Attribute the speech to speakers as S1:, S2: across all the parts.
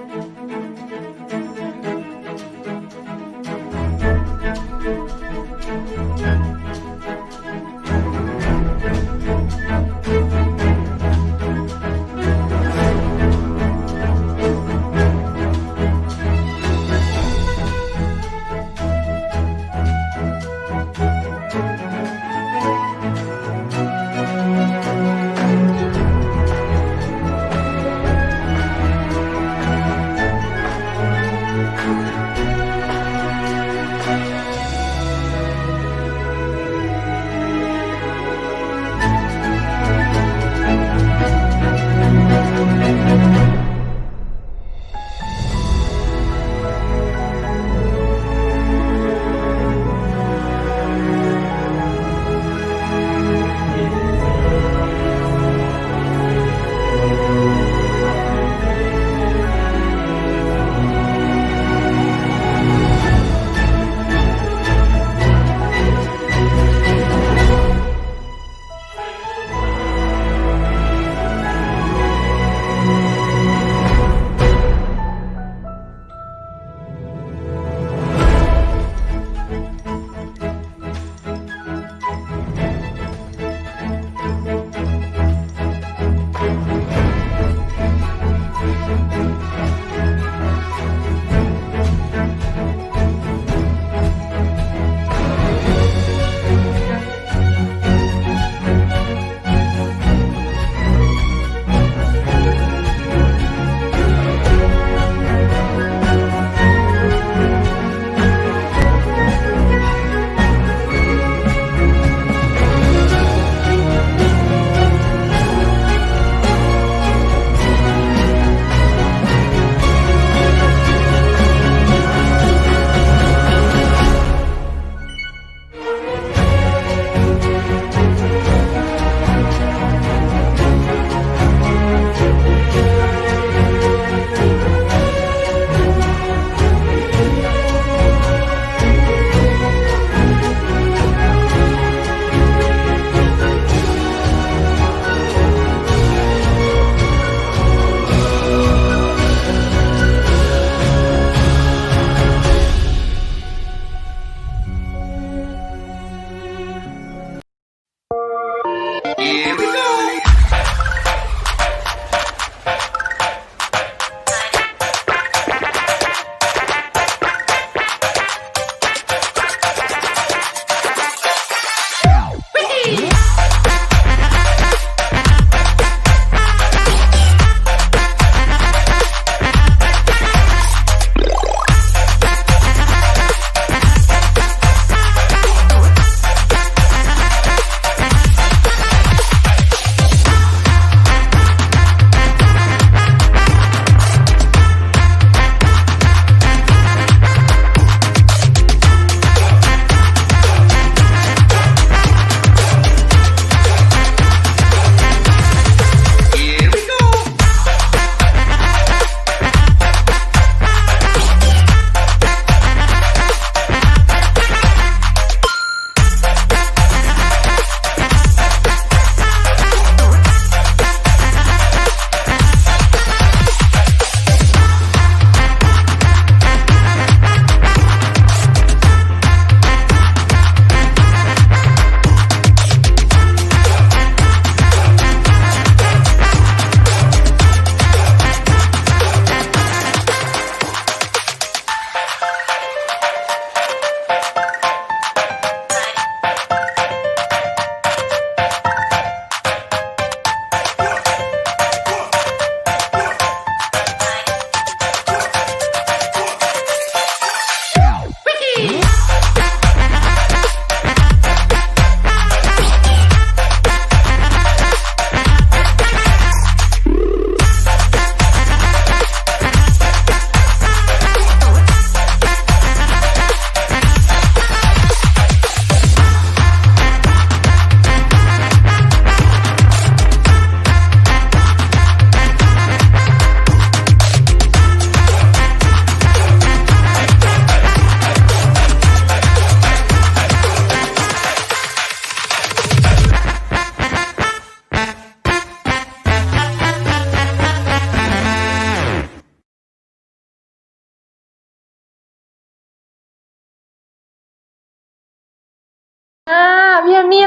S1: ค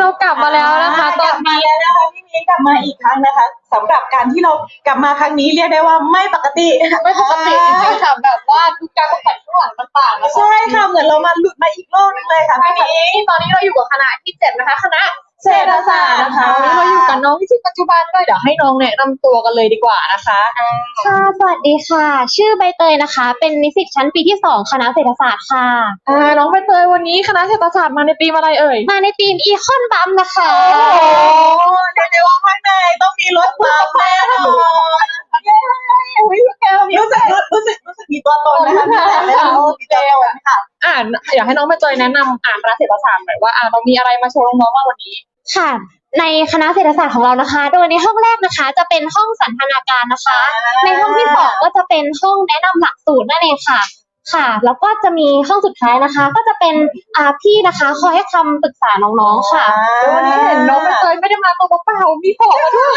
S1: เรากลับมาแล้วนะคะต
S2: ก
S1: อ
S2: ลั
S1: น
S2: บมาแล้วนะคะพี่มิ้นกลับมาอีกครั้งนะคะสำหรับการที่เรากลับมาครั้งนี้เรียกได้ว่าไม่ปกติ
S1: ไม่ปกติจริงๆค่ะแบบว่าคือการตกแต่งข้างหลังต่างๆนะคะ
S2: ใช่ค่ะเหมือนเรามาหลุดมาอีกโลกนึงเลยค่ะ
S1: ใช่
S2: พี่
S1: ค่ะ
S2: มิ้น
S1: ตอนนี้เราอยู่กับคณะที่เจ็ดนะคะคณะ
S2: เศรษฐศาสตร์นะคะ
S1: วันนี้เราอยู่กับน้องที่ปัจจุบันด้วยเดี๋ยวให้น้องแนะนำตัวกันเลยดีกว่านะคะ
S3: ค่ะ สวัสดีค่ะ ชื่อใบเตยนะคะ เป็นนิสิตชั้นปีที่ 2 คณะเศรษฐศาสตร์ค่ะ
S1: อ่าน้องใบเตยวันนี้คณะเศรษฐศาสตร์มาในธีมอะไรเอ่ย
S3: มาในทีมอีคอนบัมนะคะ
S2: โอ้เรียกได้ว่าข้างในต้องมีรถบัมแน่นอนรู้สึกรู้สึกรู้สึกมีตัวตนนะคะมีแต่เรื่องมีตัวตนค่ะ
S1: อ่าอยากให้น้องใบเตยแนะนำอ่านคณะเศรษฐศาสตร์หน่อยว่าอ่าเรามีอะไรมาโชว์น้องๆบ้างวันนี้
S3: ค่ะ ในคณะเศรษฐศาสตร์ของเรานะคะ โดยในห้องแรกนะคะ จะเป็นห้องสันทนาการนะคะ ในห้องที่สองก็จะเป็นห้องแนะนำหลักสูตรนั่นเองค่ะ ค่ะ แล้วก็จะมีห้องสุดท้ายนะคะ ก็จะเป็นอาพี่นะคะคอยให้คำปรึกษาน้องๆค่ะ
S1: เดี๋ยววันนี้เห็นน้องใบเตยไม่ได้มาตัวเปล่ามีของมาด้วย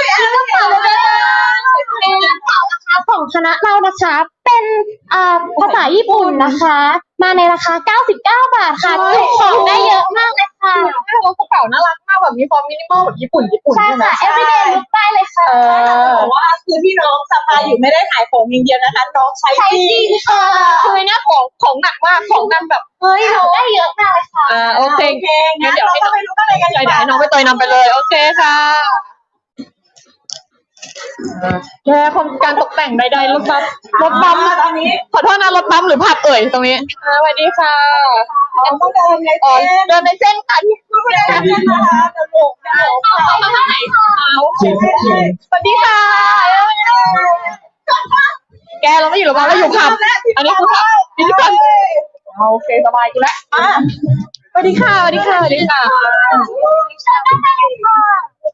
S3: เป็นนะคะของคณะเรานะคะ เป็นอ่าภาษาญี่ปุ่นนะคะ มาในราคา 99 บาทค่ะจุของได้เยอะมากเลยค่ะ
S1: เรากระเป๋าน่ารักมากแบบมีความมินิมอลแบบญี่ปุ่นญี่ปุ่น
S3: ใช่
S1: ใช่ไหม
S3: ค่ะ everyday look ได้เลยค่ะ
S1: เออ
S2: บอกว่าคือที่น้องสภาอยู่ไม่ได้ขายของอย่างเดียวนะคะ น้องใช้
S3: ใช้
S2: จ
S3: จ
S2: ริ
S3: ริ
S2: ง
S3: งค่ะ
S1: คือในเนี้ยของของหนักมากของกันแบบ
S3: เฮ้ยหนูได้เยอะมากเลยค่ะ
S1: อ่าโอเค
S2: โอเคงั้นเดี๋ยวเราไปรู้กันเลยกัน
S1: เดี๋ยวให้น้องใบเตยนำไปเลย โอเคค่ะ แค่ความการตกแต่งใดๆรถบัมรถบัม
S2: ตอนนี้
S1: ขอโทษนะรถบัมหรือผับเอ่ยตรงนี้อ่าสวัสดีค่ะ
S2: เราต้องเดินใน
S1: อ๋อ
S2: เส้น
S1: เดินในเส้นกัน
S2: ไม่ได้เส้นนะคะกระโดดกระโดด
S1: เอามาทางไหนเอาสวัสดีค่ะแกเราไม่อยู่หรอวะเราอยู่ผับอันนี้คือผับพิธีกรเอาโอเคสบายกูแล้ว
S2: อะ
S1: สวัสดีค่ะสวัสดีค่ะสวัสดีค่ะ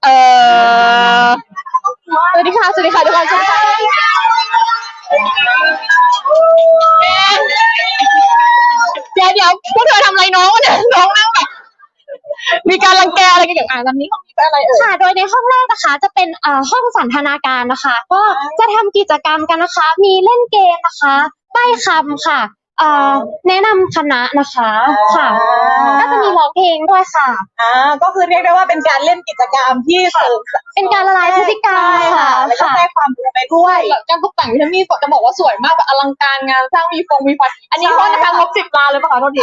S1: เออ สวัสดีค่ะ สวัสดีค่ะทุกคนสวัสดีค่ะเดี๋ยวเดี๋ยวพวกเธอทำอะไรน้องวะเนี่ยน้องนั่งแบบมีการรังแกอะไรกันอย่างอ่านตอนนี้เขามีอะไรเอ่ย
S3: ค่ะ โดยในห้องแรกนะคะ จะเป็นเอ่าห้องสันทนาการนะคะ ก็จะทำกิจกรรมกันนะคะ มีเล่นเกมนะคะใบ้คำค่ะ อ่าแนะนำคณะนะคะค่ะ ก็จะมีร้องเพลงด้วยค่ะ
S2: อ่าก็คือเรียกได้ว่าเป็นการเล่นกิจกรรมที่เสริม
S3: เป็นการละลายพฤติกรรม
S2: ใช่
S3: ค่ะ
S2: แล้วก็
S3: ค่ะ
S2: ได้ความรู้ไปด้วย
S1: แล้วการตกแต่งวิทามินจะบอกว่าสวยมากแบบอลังการงานสร้างมีฟงมีไฟอันนี้
S2: ใช่
S1: โทษนะคะงบสิบล้านเลยป่ะคะโทษที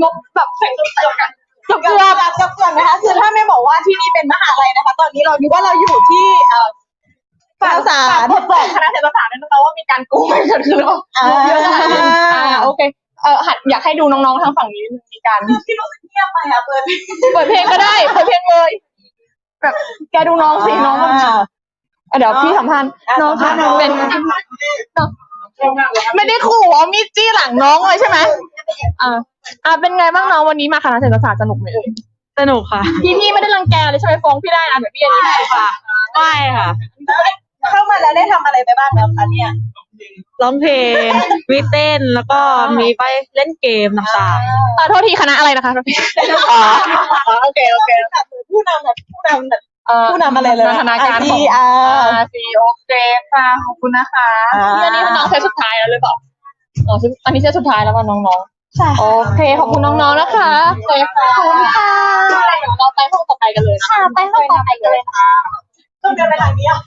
S1: งบแบบแข่งกันเกือบ
S2: เกือบเกือบเกือบเกือบนะคะ คือถ้าไม่บอกว่าที่นี่เป็นมหาลัยนะคะ ตอนนี้เราคิดว่าเราอยู่ที่เอ่อ
S1: ฝาก
S2: ภาษา
S1: ฝากทดสอบคณะเศรษฐศาสตร์ด้วยนะคะว่ามีการโกงเกิดขึ้นหรือเปล่า
S2: อ่า
S1: เยอะขนาดนี้อ่าโอเคเออหัดอยากให้ดูน้องๆทางฝั่งนี้มีการ
S2: ที่รู้สึกเงียบไปอะเปิด
S1: เปิดเพลงก็ได้เปิดเพลงเลยแบบแกดูน้องสิน้องมันอะเดี๋ยวพี่สัมพันธ์น้องค่ะเป็นไม่ได้ขู่เอามีดจี้หลังน้องเลยใช่ไหมอ่าอ่าเป็นไงบ้างน้องวันนี้มาคณะเศรษฐศาสตร์สนุกไหมเอ่ย
S4: สนุกค่ะ
S1: พี่พี่ไม่ได้รังแกเลยใช่ไหมฟ้องพี่ได้นะเดี๋ยวพี่อันนี้ให้ค่ะ
S4: ไม่ค่ะ
S2: เข้ามาแล้วได้ทำอะไรไปบ้างแล้วคะเนี่ย
S4: ร้องเพลงมีเต้นแล้วก็มีไปเล่นเกมต่าง
S1: อ่าโทษทีคณะอะไรนะคะโทษที
S4: ๆอ๋อ
S1: โอเคโอเค
S2: ผู้นำแบบผู้นำแบบ
S1: เอ่อ
S2: ผู้นำอะไรเลย
S1: พัฒนาการของ
S2: อ่า
S1: อ่า ซีโอเคค่ะขอบคุณนะคะ
S2: อ่า
S1: นี่อันนี้น้องเซตสุดท้ายแล้วหรือเปล่าอ๋อเซตอันนี้เซตสุดท้ายแล้วป่ะน้องๆ
S3: ใช่
S1: โอเคขอบคุณน้องๆนะคะโอเคค่ะ
S3: ขอบคุณค่ะ
S1: เดี๋ยวเราไปห้องต่อไปกันเลยนะ
S3: ค่ะไปห้องต่อไปกันเลยค่ะ
S2: ต้องเดินไปทางนี้อะ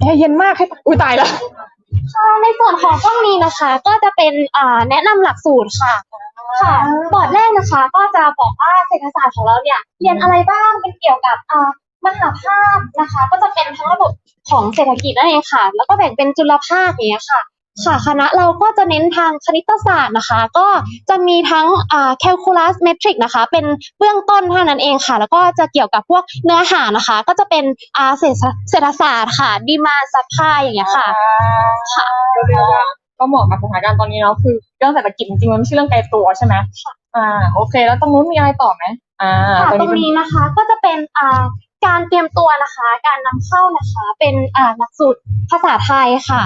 S1: แอร์เย็นมากให้อุ้ยตายแล้ว
S3: ค่ะในส่วนของห้องนี้นะคะ ก็จะเป็นอ่าแนะนำหลักสูตรค่ะ ค่ะบอร์ดแรกนะคะ ก็จะบอกว่าเศรษฐศาสตร์ของเราเนี่ยเรียนอะไรบ้างเป็นเกี่ยวกับอ่ามหาภาคนะคะ ก็จะเป็นทั้งระบบของเศรษฐกิจนั่นเองค่ะ แล้วก็แบ่งเป็นจุลภาคอย่างเงี้ยค่ะ ค่ะคณะเราก็จะเน้นทางคณิตศาสตร์นะคะ ก็จะมีทั้งอ่า calculus metric นะคะ เป็นเบื้องต้นเท่านั้นเองค่ะ แล้วก็จะเกี่ยวกับพวกเนื้อหานะคะ ก็จะเป็นอ่าเศรษฐเศรษฐศาสตร์ค่ะ demand supply อย่างเงี้ยค่ะค่ะ
S1: ก็เหมาะกับสถานการณ์ตอนนี้เนาะคือเรื่องเศรษฐกิจจริงๆมันไม่ใช่เรื่องไกลตัวใช่ไหมอ่าโอเค แล้วตรงนู้นมีอะไรต่อไหมอ่า
S3: ค่ะ
S1: ตรง
S3: ตรง
S1: นี้
S3: นี้นะคะก็จะเป็นอ่าการเตรียมตัวนะคะ การนำเข้านะคะ เป็นอ่าหลักสูตรภาษาไทยค่ะ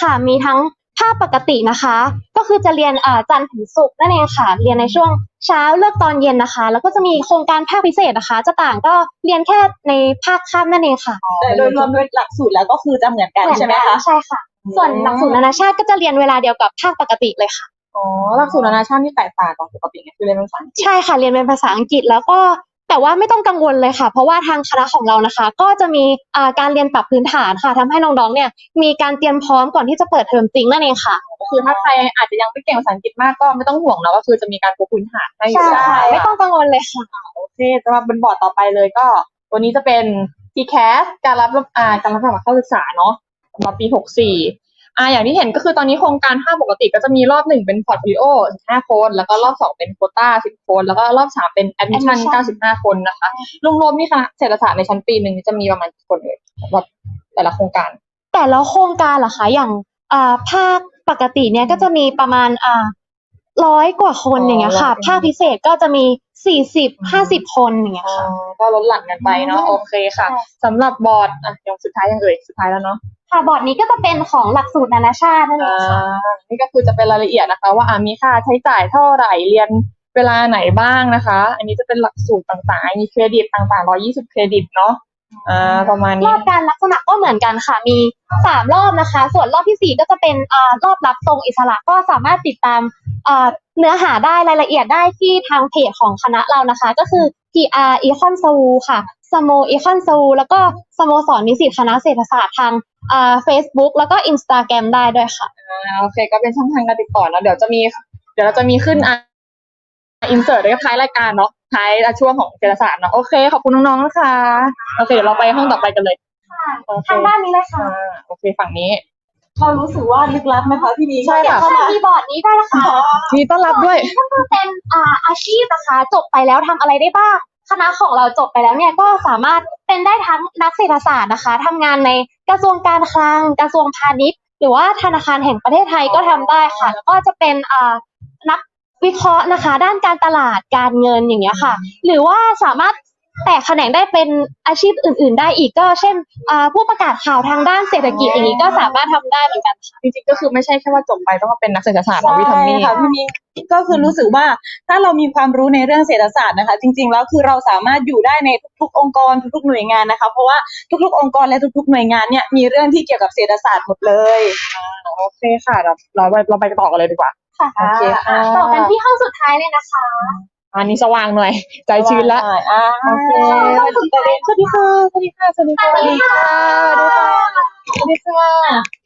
S3: ค่ะมีทั้งภาคปกตินะคะ ก็คือจะเรียนอ่าจันทร์ถึงศุกร์นั่นเองค่ะ เรียนในช่วงเช้าเลิกตอนเย็นนะคะ แล้วก็จะมีโครงการภาคพิเศษนะคะ จะต่างก็เรียนแค่ในภาคค่ำนั่นเองค่ะ
S2: แต่โดยรวมโดยหลักสูตรแล้วก็คือจะเหมือนกันใช่ไหมคะ
S3: ใช่ค่ะ ส่วนหลักสูตรนานาชาติก็จะเรียนเวลาเดียวกับภาคปกติเลยค่ะ
S1: อ๋อหลักสูตรนานาชาติที่แตกต่างจากปกติไงคือเรียนเป็นภาษาอังกฤษ
S3: ใช่ค่ะ เรียนเป็นภาษาอังกฤษแล้วก็ แต่ว่าไม่ต้องกังวลเลยค่ะ เพราะว่าทางคณะของเรานะคะ ก็จะมีอ่าการเรียนปรับพื้นฐานค่ะทำให้น้องๆเนี่ยมีการเตรียมพร้อมก่อนที่จะเปิดเทอมจริงนั่นเองค่ะ
S1: ก็คือถ้าใครอาจจะยังไม่เก่งภาษาอังกฤษมากก็ไม่ต้องห่วงเนาะก็คือจะมีการปูพื้นฐานให้อยู่
S3: ใช่ค่ะไม่ต้องกังวลเลยค่ะ
S1: โอเคสำหรับบนบอร์ดต่อไปเลยก็ ตัวนี้จะเป็น TCAS การรับอ่าการรับสมัครเข้าศึกษาเนาะสำหรับปี 64 อ่าอย่างที่เห็นก็คือตอนนี้โครงการ5ปกติก็จะมีรอบหนึ่งเป็นพอร์ตโฟลิโอ15 คน แล้วก็รอบสองเป็นโควต้า 10 คน แล้วก็รอบสามเป็นแอดมิชชั่น
S3: Admission
S1: 95 คนนะคะรวมๆนี่คณะเศรษฐศาสตร์ในชั้นปีหนึ่งจะมีประมาณกี่คนเลยสำหรับแต่ละโครงการ
S3: แต่ละโครงการเหรอคะอย่างอ่าภาคปกติเนี่ยก็จะมีประมาณอ่าร้อยกว่าคน
S1: อ๋อ
S3: อย่างเงี้ยค่ะ
S1: ร้อย
S3: ภาคพิเศษก็จะมีสี่สิบห้าสิบคนอย่างเงี้ย
S1: อ๋อ
S3: ค่ะ
S1: ก็ลดหลั่นกันไปเนาะ
S3: อืม
S1: โอเคค่ะ
S3: ใช่
S1: สำหรับ บอร์ดอะยังสุดท้ายยังเอ่ยสุดท้ายแล้วเนาะ
S3: ค่ะบอร์ดนี้ก็จะเป็นของหลักสูตรนานาชาตินั่นเองค่ะ
S1: อ่านี่ก็คือจะเป็นรายละเอียดนะคะว่าอ่ามีค่าใช้จ่ายเท่าไหร่เรียนเวลาไหนบ้างนะคะ อันนี้จะเป็นหลักสูตรต่างๆ มีเครดิตต่างๆ120เครดิตเนาะอ่าประมาณ
S3: ร
S1: นี้
S3: อบการรับสมัครก็เหมือนกันค่ะ มีสามรอบนะคะ ส่วนรอบที่สี่ก็จะเป็นอ่ารอบรับทรงอิสระก็สามารถติดตามอ่าเนื้อหาได้รายละเอียดได้ที่ทางเพจของคณะเรานะคะ ก็คือ PR Econ s o u ค่ะ สโม Econ s o u แล้วก็สโมสรนิสิตคณะเศรษฐศาสตร์ทางอ่า Facebook แล้วก็ Instagram ได้ด้วยค่ะ
S1: อ่าโอเคก็เป็นช่องทางการติดต่อเนาะเดี๋ยวจะมี เดี๋ยวเราจะมีขึ้นอ่าอินเสิร์ตในท้ายรายการเนาะท้ายช่วงของเศรษฐศาสตร์เนาะโอเค ขอบคุณน้องๆนะคะโอเคเดี๋ยวเราไปห้องต่อไปกันเลยโอเค
S3: ทางด้านนี้เลยค่ะ
S1: อ่าโอเคฝั่งนี้
S2: เรารู้สึกว่าลึกลับไหมคะพี่นี
S1: ใช่
S3: เดี๋ยว
S1: ค่ะ
S3: เข้ามาที่บอร์ดนี้ได้นะคะ
S1: มีต้อนรับด้วย
S3: ก็คือเป็นอ่าอาชีพนะคะ จบไปแล้วทำอะไรได้บ้าง คณะของเราจบไปแล้วเนี่ยก็สามารถเป็นได้ทั้งนักเศรษฐศาสตร์นะคะทำงานในกระทรวงการคลัง กระทรวงพาณิชย์ หรือว่าธนาคารแห่งประเทศไทยก็ทำได้ค่ะ แล้วก็จะเป็นอ่านักวิเคราะห์นะคะ ด้านการตลาดการเงินอย่างเงี้ยค่ะ หรือว่าสามารถ แตกแขนงได้เป็นอาชีพอื่น ๆ ได้อีกก็เช่นอ่าผู้ประกาศข่าวทางด้านเศรษฐกิจอย่างนี้ก็สามารถทำได้เหมือนกันค่ะ
S1: จริงๆก็คือไม่ใช่แค่ว่าจบไปต้องมาเป็นนักเศรษฐศาสตร์ของวิทามิน
S2: ค่ะพี่นีก็คือรู้สึกว่าถ้าเรามีความรู้ในเรื่องเศรษฐศาสตร์นะคะ จริง ๆ แล้วคือเราสามารถอยู่ได้ในทุกๆ องค์กรทุก ๆ หน่วยงานนะคะ เพราะว่าทุก ๆ องค์กรและทุก ๆ หน่วยงานเนี่ยมีเรื่องที่เกี่ยวกับเศรษฐศาสตร์หมดเลย
S1: โอเคค่ะเราเราไปเราไปต่อกันเลยดีกว่า
S3: ค่ะ
S1: โอเคค่ะ
S3: ต่อกันที่ห้องสุดท้ายเลยนะคะ
S1: อันนี้สว่างหน่อย ใจชื้นละ
S2: อ่า
S1: โอเคสวัสดีค่ะสวัสดีค่ะสวัสดีค่ะสวัสดีค่ะสวัสดีค่ะสวัสดีค่ะ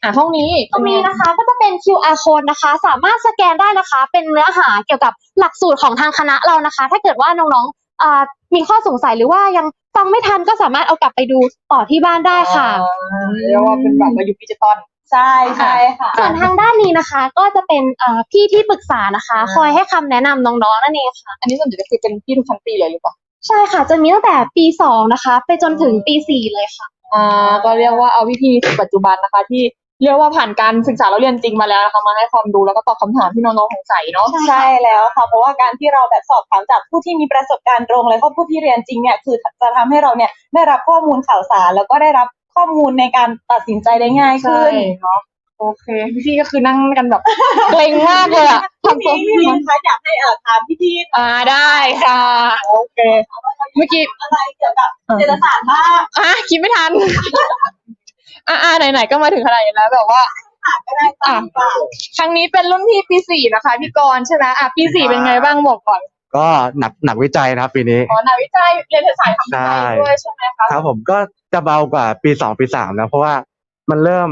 S1: อะห้องนี้
S3: ตรงนี้นะคะก็จะเป็น QR code นะคะ สามารถสแกนได้นะคะ เป็นเนื้อหาเกี่ยวกับหลักสูตรของทางคณะเรานะคะ ถ้าเกิดว่าน้องๆอ่ามีข้อสงสัยหรือว่ายังฟังไม่ทันก็สามารถเอากลับไปดูต่อที่บ้านได้ค่ะ
S1: อ่าเรียกว่าเป็นแบบว่ายุคดิจิตอล
S2: ใช่ใช่ค่ะ
S3: ส่วนทางด้านนี้นะคะ ก็จะเป็นอ่าพี่ที่ปรึกษานะคะ
S1: อ่า
S3: คอยให้คำแนะนำน้องๆนั่นเองค่ะ
S1: อันนี้ส่วนใหญ่ก็คือเป็นพี่ทุกชั้นปีเลยหรือเปล่า
S3: ใช่ค่ะ จะมีตั้งแต่ปีสองนะคะ ไปจนถึงปีสี่เลยค่ะ
S1: อ่าก็เรียกว่าเอาวิธีปัจจุบันนะคะ ที่เรียกว่าผ่านการศึกษาเราเรียนจริงมาแล้วนะคะมาให้ความรู้แล้วก็ตอบคำถามที่น้องๆสงสัยเนาะ
S2: ใช่แล้วค่ะ เพราะว่าการที่เราแบบสอบถามจากผู้ที่มีประสบการณ์ตรง และก็ผู้ที่เรียนจริงเนี่ยคือจะทำให้เราเนี่ยได้รับข้อมูลข่าวสารแล้วก็ได้รับ ข้อมูลในการตัดสินใจได้ง่าย
S1: ใช่
S2: ขึ้น
S1: เนาะโอเค พี่ๆก็คือนั่งกันแบบเกรงมากเลยอะ
S2: พี่
S1: ทำตัว
S2: นิ้งพี่นิ้งคะอยากให้เอ่อถามพี่ที่
S1: อ่าได้ค่ะ โอเค เมื่อกี้
S2: อะไรเกี่ยวกับเศรษฐศาสตร์บ้าง
S1: อะคิดไม่ทัน อ่าอ่าไหนๆก็มาถึงขนาดนี้แล้วแบบว่า
S2: ก็ได้ตามป่า
S1: ครั้งนี้เป็นรุ่นพี่ปีสี่นะคะพี่กรณ์ใช่ไหมอะปีสี่เป็นไงบ้างบอกก่อน
S5: ก็หนักหนักวิจัยนะครับปีนี้
S1: อ๋อนักวิจัยเรียนเศรษฐศาสตร์ทำวิจัยด้วยใช่ไหมคะ
S5: ครับผมก็จะเบากว่าปีสองปีสามนะเพราะว่ามันเริ่ม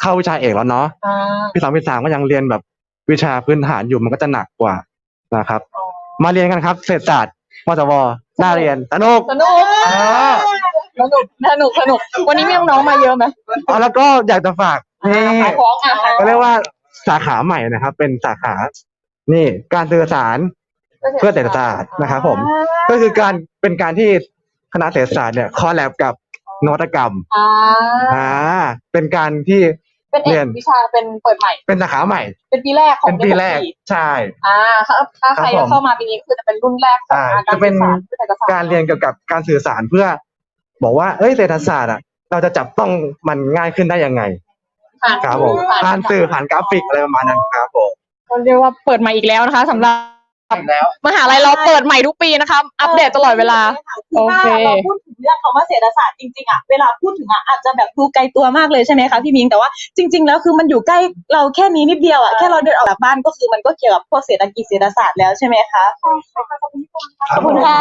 S5: เข้าวิชาเอกแล้วเนาะ
S1: อ่า
S5: ปีสองปีสามก็ยังเรียนแบบวิชาพื้นฐานอยู่มันก็จะหนักกว่านะครับ
S1: อ๋อ
S5: มาเรียนกันครับเศรษฐศาสตร์มจวน่าเรียนสนุก
S1: สนุก
S5: อ่า
S1: สนุกสนุกสนุกวันนี้มีน้องๆมาเยอะไหม
S5: เอาแล้วก็อยากจะฝากนี่
S1: ขายของอะขายข
S5: ก็
S1: อง
S5: เรียกว่าสาขาใหม่นะครับ เป็นสาขา นี่การสื่อสาร เพื่อเศรษฐศาสตร์นะครับผม ก็คือการเป็นการที่คณะเศรษฐศาสตร์เนี่ยคอลแลบกับนวัตกรรม
S1: อ่า
S5: อ่าเป็นการที่
S1: เป็นเอ
S5: เรีย
S1: ก
S5: น
S1: วิชาเป็นเปิดใหม่
S5: เป็นสาขาใหม่
S1: เป็นปีแรกของ
S5: เป็นปีแรก
S1: ปี
S5: ใช่
S1: อ่าถ้าถ้าใคร
S5: ครับผม
S1: เข้ามาปีนี้คือจะเป็นรุ่นแรกของ
S5: อ่า
S1: การ
S5: จะเป็น
S1: ศึกษาเศรษฐศาสตร์
S5: การเรียนเกี่ยวกับการสื่อสารเพื่อ บอกว่าเอ้ยเศรษฐศาสตร์อะเราจะจับต้องมันง่ายขึ้นได้ยังไง
S1: ผ่าน
S5: ครับผมผ่านสื่อผ่านกราฟิกอะไรประมาณนั้นครับผม
S1: ก็เรียกว่าเปิดใหม่อีกแล้วนะคะสำหรับ
S5: แล้ว
S1: มหาลัยเราเปิดใหม่ทุกปีนะคะ อัปเดตตลอดเวลา
S2: คือถ้า
S1: โอเค
S2: เราพูดถึงเรื่องคำว่าเศรษฐศาสตร์จริงๆอะเวลาพูดถึงอะอาจจะแบบดูไกลตัวมากเลยใช่ไหมคะพี่มิงแต่ว่าจริง ๆ แล้วคือมันอยู่ใกล้เราแค่นี้นิดเดียวอะแค่เราเดินออกจากบ้านก็คือมันก็เกี่ยวกับพวกเศรษฐกิจเศรษฐศาสตร์แล้วใช่ไหมคะขอบคุณค่ะ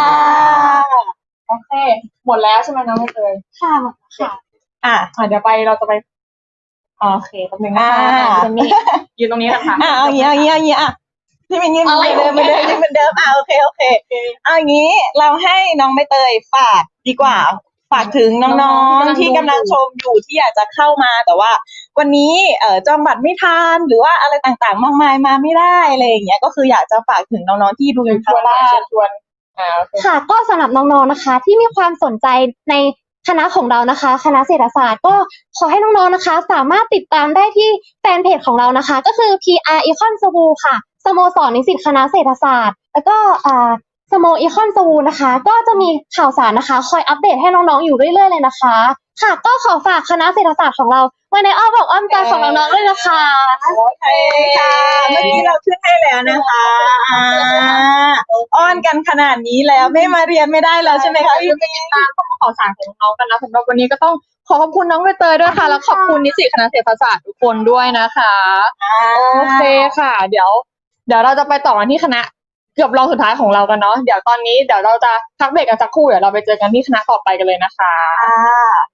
S1: โอเค หมดแล้วใช่ไหมน้องไม่เคย
S3: ค่ะค่ะ
S2: อะ
S1: อะเดี๋ยวไปเราจะไปอ่าโอเคแป๊บนึงนะคะ
S2: อ่า
S1: ยืนตรงนี้ยืนตรงนี้นะคะ
S2: อะเอาอย่างงี้เอาอย่างงี้เอาอย่างงี้อะ พี่มิงยืนเห
S1: อะไร
S2: มือนเดิมเหมือนเดิมเหมือนเดิมอะโอเคโอเคเอาอย่างงี้เราให้น้องใบเตยฝากดีกว่า ฝากถึงน้องๆที่กำลังชมอยู่ที่อยากจะเข้ามาแต่ว่า วันนี้เอ่อจองบัตรไม่ทันหรือว่าอะไรต่างๆ มากมายมาไม่ได้อะไรอย่างเงี้ยก็คืออยากจะฝากถึงน้องๆที่ดูอยู่
S1: ช
S2: ทาง
S1: วน
S2: บ้าน
S1: เชิญชวนอ่าโอเค
S3: ค่ะก็สำหรับน้องๆนะคะ ที่มีความสนใจในคณะของเรานะคะ คณะเศรษฐศาสตร์ก็ขอให้น้องๆนะคะ สามารถติดตามได้ที่แฟนเพจของเรานะคะ ก็คือ PR Econ s w o ค่ะ สโมสรนิสิตคณะเศรษฐศาสตร์ แล้วก็อ่าสโมอีคอนสวูนะคะ ก็จะมีข่าวสารนะคะ คอยอัปเดตให้น้องๆอยู่เรื่อยๆเลยนะคะ ค่ะ ก็ขอฝากคณะเศรษฐศาสตร์ของเราไว้ในอ้อมอกอ้อมใจของน้องๆด้วยนะคะ
S2: โอเคค่ะเมื่อกี้เราขึ้นให้แล้วนะคะอ่าอ้อนกันขนาดนี้แล้วไม่มาเรียนไม่ได้แล้วใช่ไหมคะพี่มิง
S1: ตามข้อมูลข่าวสารของน้องกันนะสำหรับวันนี้ก็ต้องขอขอบคุณน้องใบเตยด้วยค่ะ แล้วขอบคุณนิสิตคณะเศรษฐศาสตร์ทุกคนด้วยนะคะ โอเคค่ะ เดี๋ยว เดี๋ยวเราจะไปต่อกันที่คณะเกือบรองสุดท้ายของเรากันเนาะเดี๋ยวตอนนี้เดี๋ยวเราจะพักเบรกกันสักครู่เดี๋ยวเราไปเจอกันที่คณะต่อไปกันเลยนะคะ
S2: ค่ะ